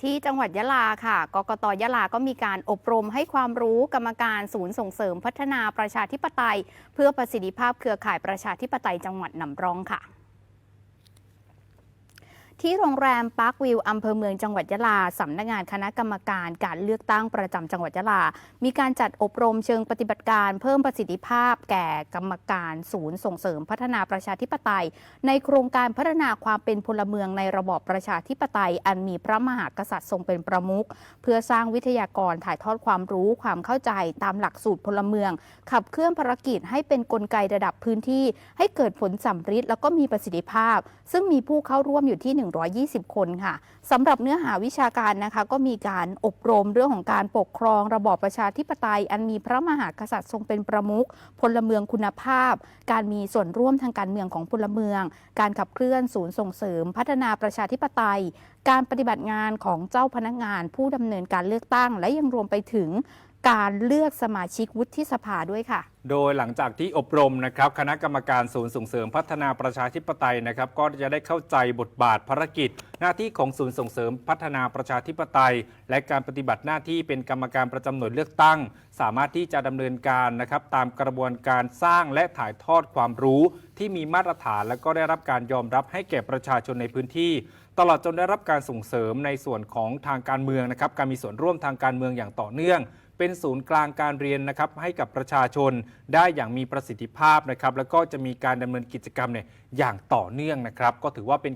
ที่จังหวัดยะลาค่ะ กกตยะลาก็มีการอบรมให้ความรู้กรรมการศูนย์ส่งเสริมพัฒนาประชาธิปไตย เพื่อประสิทธิภาพเครือข่ายประชาธิปไตยจังหวัดนำร่องค่ะ ที่โรงแรมปาร์ควิวอำเภอเมืองจังหวัดยะลาสำนักงานคณะกรรมการการเลือกตั้งประจำจังหวัดยะลา มีการจัดอบรมเชิงปฏิบัติการเพิ่มประสิทธิภาพแก่กรรมการศูนย์ส่งเสริมพัฒนาประชาธิปไตย ในโครงการพัฒนาความเป็นพลเมืองในระบอบประชาธิปไตย อันมีพระมหากษัตริย์ทรงเป็นประมุขเพื่อสร้างวิทยากรถ่ายทอดความรู้ความเข้าใจตามหลักสูตรพลเมือง ขับเคลื่อนภารกิจให้เป็นนกลไกระดับพื้นที่ ให้เกิดผลสำฤทธิ์แล้วก็มีประสิทธิภาพ ซึ่งมีผู้เข้าร่วมอยู่ที่120 คนค่ะสำหรับเนื้อหาวิชาการนะคะ ก็มีการอบรมเรื่องของการปกครอง ระบอบประชาธิปไตย อันมีพระมหากษัตริย์ทรงเป็นประมุขพลเมืองคุณภาพ การมีส่วนร่วมทางการเมืองของพลเมือง การขับเคลื่อนศูนย์ส่งเสริม พัฒนาประชาธิปไตย การปฏิบัติงานของเจ้าพนักงาน ผู้ดำเนินการเลือกตั้ง และยังรวมไปถึง การเลือกสมาชิกวุฒิสภาด้วยค่ะ โดยหลังจากที่อบรมนะครับ คณะกรรมการศูนย์ส่งเสริมพัฒนาประชาธิปไตยนะครับ ก็จะได้เข้าใจบทบาทภารกิจ หน้าที่ของศูนย์ส่งเสริมพัฒนาประชาธิปไตย และการปฏิบัติหน้าที่เป็นกรรมการประจำหน่วยเลือกตั้ง สามารถที่จะดำเนินการนะครับ ตามกระบวนการสร้างและถ่ายทอดความรู้ ที่มีมาตรฐาน และก็ได้รับการยอมรับให้แก่ประชาชนในพื้นที่ตลอดจนได้รับการส่งเสริมในส่วนของทางการเมืองนะครับ การมีส่วนร่วมทางการเมืองอย่างต่อเนื่อง เป็นศูนย์กลางการเรียนนะครับให้กับประชาชนได้อย่างมีประสิทธิภาพนะครับแล้วก็จะมีการดำเนินกิจกรรมเนี่ยอย่างต่อเนื่องนะครับ ก็ถือว่าเป็น